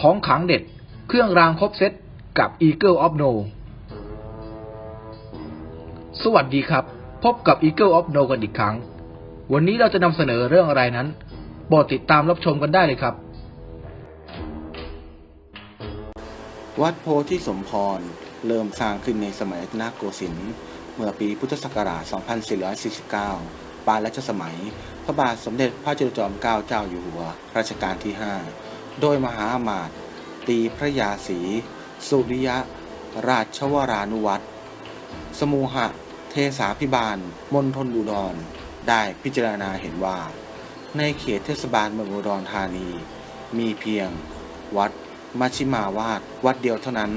ของขังเด็ด เครื่องรางครบเซตกับ Eagle of No สวัสดีครับ พบกับ Eagle of No กันอีกครั้ง วันนี้เราจะนำเสนอเรื่องอะไรนั้นโปรดติดตามรับชมกันได้เลยครับ วัดโพธิสมพร เริ่มสร้างขึ้นในสมัยรัตนโกสินทร์เมื่อปีพุทธศักราช 2449 ปลายรัชสมัย พระบาทสมเด็จพระจุลจอมเกล้าเจ้าอยู่หัว รัชกาลที่ 5 โดยมหาอมาตย์ตีพระยาศรีสุริยะ ราชวรานุวัตรสมูหะ เทสาพิบาล มณฑลอุดร ได้พิจารณาเห็นว่า ในเขตเทศบาลเมืองอุดรธานี มีเพียง วัดมัชชิมาวาดวัดเดียวเท่านั้น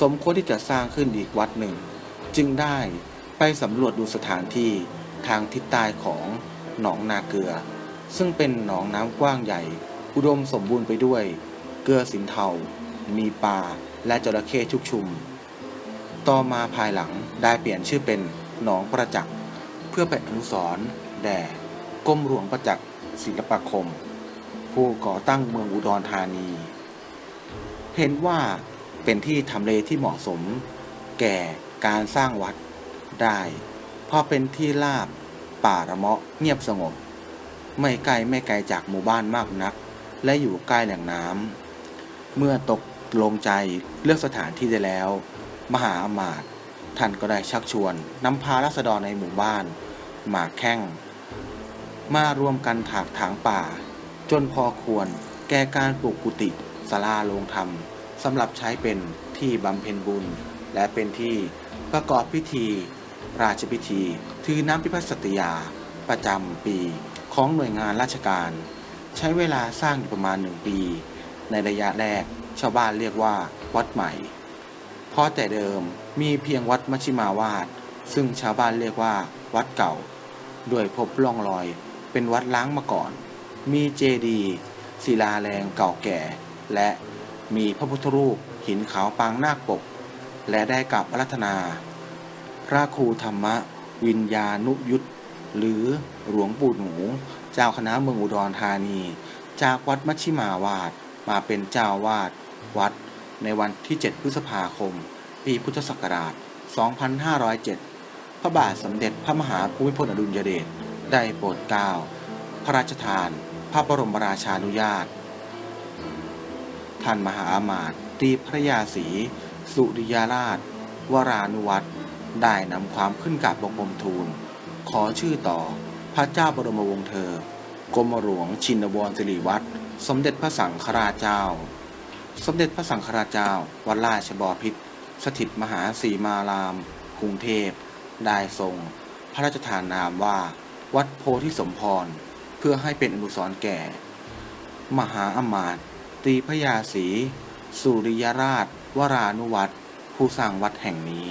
สมควรที่จะสร้างขึ้นอีกวัดหนึ่ง จึงได้ไปสำรวจดูสถานที่ทางทิศใต้ของหนองนาเกลือ ซึ่งเป็นหนองน้ำกว้างใหญ่ อุดมสมบูรณ์ไปด้วย เกลือสินเทา มีปลาและจระเข้ชุกชุม ต่อมาภายหลังได้เปลี่ยนชื่อเป็นหนองประจักษ์เพื่อเป็นอนุสรณ์แด่กรมหลวงประจักษ์ศิลปาคม ผู้ก่อตั้งเมืองอุดรธานี เห็นว่าเป็นที่ทำเลที่เหมาะสม แก่การสร้างวัดได้เพราะเป็นที่ราบป่าระเมาะเงียบสงบ ไม่ไกลไม่ไกลจากหมู่บ้านมากนัก และอยู่ใกล้แหล่งน้ำเมื่อตกลงใจเลือกสถานที่ได้แล้ว มหาอมาตย์ท่านก็ได้ชักชวนนำพารัษฎรในหมู่บ้าน หมากแข้ง มารวมกันถากถางป่า จนพอควรแก่การปลูกกุฏิศาลาโรงธรรมสำหรับใช้เป็นที่บำเพ็ญบุญ และเป็นที่ประกอบพิธี ราชพิธี ถือน้ำพิพัฒน์สติยา ประจำปีของหน่วยงานราชการ ใช้เวลาสร้างอยู่ประมาณหนึ่งปี ในระยะแรก ชาวบ้านเรียกว่า วัดใหม่ เพราะแต่เดิมมีเพียงวัดมัชชิมาวาด ซึ่งชาวบ้านเรียกว่า วัดเก่าด้วยพบร่องรอย เป็นวัดล้างมาก่อน มีเจดีย์ศิลาแรงเก่าแก่ และมีพระพุทธรูปหินขาวปางนาคปก และได้กลับอรัธนา พระครูธรรมวิญญานุยุทธหรือหลวงปู่หนู เจ้าคณะเมืองอุดรธานี จากวัดมัชชิมาวาดมาเป็นเจ้าวาดวัดในวันที่ 7 พฤษภาคม ปีพุทธศักราช 2507 พระบาทสมเด็จพระมหาภูมิพลอดุลยเดชได้โปรดเกล้าพระราชทาน พระบรมราชานุญาต ท่านมหาอามาตย์ตรีพระยาศรีสุริยาราช วรานุวัตรได้นำความขึ้นกราบบงคมทูล ขอชื่อต่อ ระเจ้าบรมวงศ์เธอ กรมหลวงชินวรสิริวัตร สมเด็จพระสังฆราชเจ้า สมเด็จพระสังฆราชเจ้า วัดราชบพิตรสถิตมหาสีมาราม กรุงเทพ ได้ทรง พระราชทานนามว่า วัดโพธิสมพร เพื่อให้เป็นอนุสรณ์แก่ มหาอมาตย์ตีพยาศรีสุริยราช วรานุวัตรผู้สร้างวัดแห่งนี้